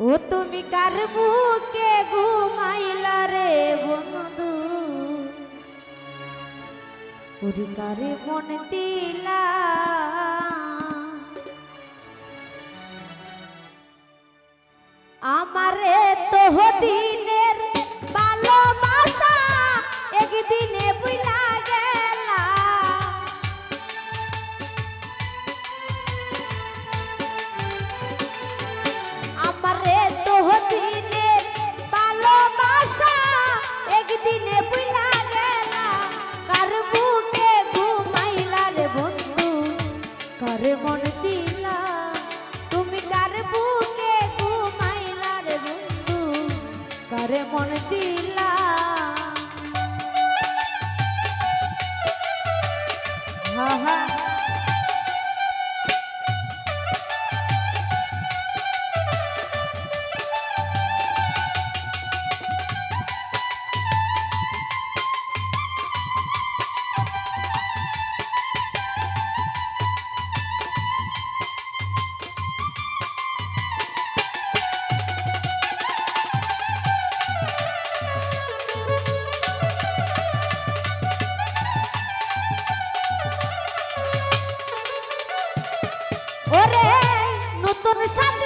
ও তুমি কার বুকে ঘুমাইলা রে বন্ধু? ওরে কারে মন দিলা? আমারে তো হদি দিলাম। হা হা তোর সাথে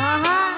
Uh-huh.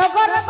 নগর